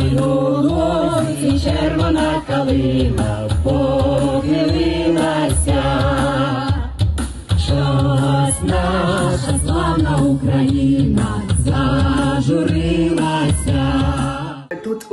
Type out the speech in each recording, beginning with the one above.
У лозі червона калина похилилася. Щось наша славна Україна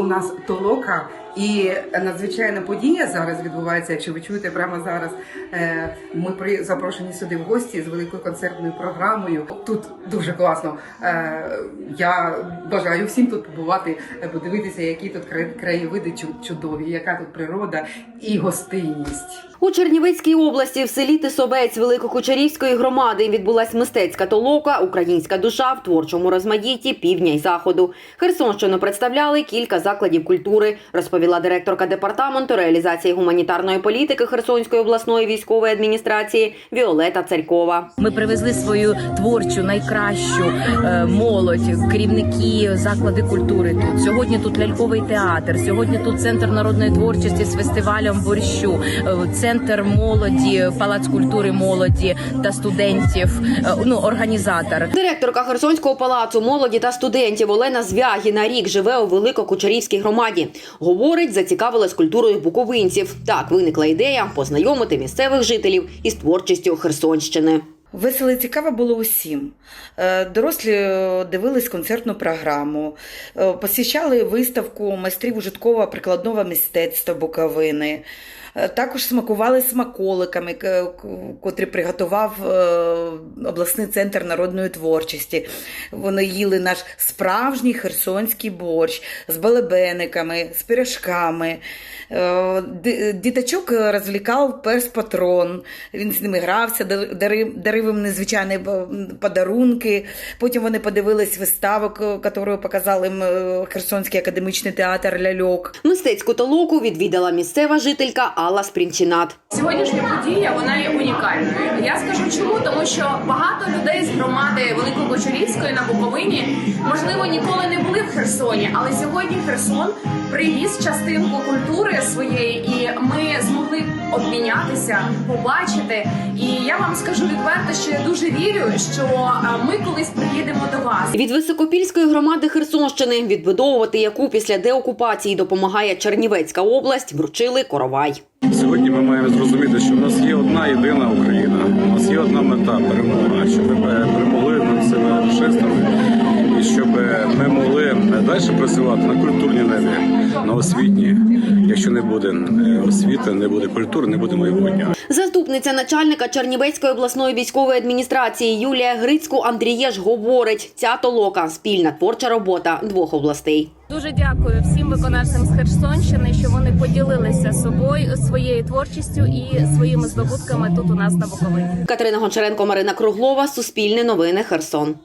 нас толока, і надзвичайна подія зараз відбувається. Якщо ви чуєте прямо зараз, е, ми при запрошені сюди в гості з великою концертною програмою. Тут дуже класно. Е, Я бажаю всім тут побувати, подивитися, які тут краєвиди чудові, яка тут природа і гостинність. У Чернівецькій області в селі Тисовець Великокучерівської громади відбулась мистецька толока Українська душа в творчому розмаїтті півдня й заходу. Херсонщину представляли кілька закладів культури, розповіла директорка департаменту реалізації гуманітарної політики Херсонської обласної військової адміністрації Віолета Царькова. Ми привезли свою творчу, найкращу е, молодь, керівники, заклади культури тут. Сьогодні тут ляльковий театр. Сьогодні тут центр народної творчості з фестивалем борщу, е, центр молоді, палац культури молоді та студентів. е, Ну організатор. Директорка Херсонського палацу молоді та студентів Олена Звягіна рік живе у Великокучерівській громаді. Говорить, зацікавилась культурою буковинців. Так виникла ідея познайомити місцевих жителів із творчістю Херсонщини. Весело і цікаво було усім. Е, Дорослі е, дивились концертну програму, е, посвящали виставку майстрів ужиткового прикладного мистецтва Буковини. Е, Також смакували смаколиками, котрі приготував е, обласний центр народної творчості. Вони їли наш справжній херсонський борщ з балебениками, з пиріжками. Е, Діточок розвлікав перс патрон. Він з ними грався, дар- дарив, їм незвичайні подарунки. Потім вони подивились виставу, яку показав їм Херсонський академічний театр Ляльок. Мистецьку толоку відвідала місцева жителька Алла Спрінчінат. Сьогоднішня подія вона є унікальною. Я скажу чому, тому що багато людей з громади Великокочурівської на Буковині можливо ніколи не були в Херсоні, але сьогодні Херсон привіз частинку культури своєї, і ми змогли обмінятися, побачити. І я вам скажу відверто, що я дуже вірю, що ми колись приїдемо до вас. Від Високопільської громади Херсонщини, відбудовувати яку після деокупації допомагає Чернівецька область, вручили коровай. Сьогодні ми маємо зрозуміти, що в нас є одна єдина Україна. У нас є одна мета перемога, щоб ми перемогли над цими рашистами, далі працювати на культурній небі, на освітній. Якщо не буде е, освіти, не буде культури, не буде майбутнього. Заступниця начальника Чернівецької обласної військової адміністрації Юлія Грицьку Андрієш говорить: ця толока спільна творча робота двох областей. Дуже дякую всім виконавцям з Херсонщини, що вони поділилися собою своєю творчістю і своїми здобутками тут у нас на Буковині. Катерина Гончаренко, Марина Круглова, Суспільне новини, Херсон.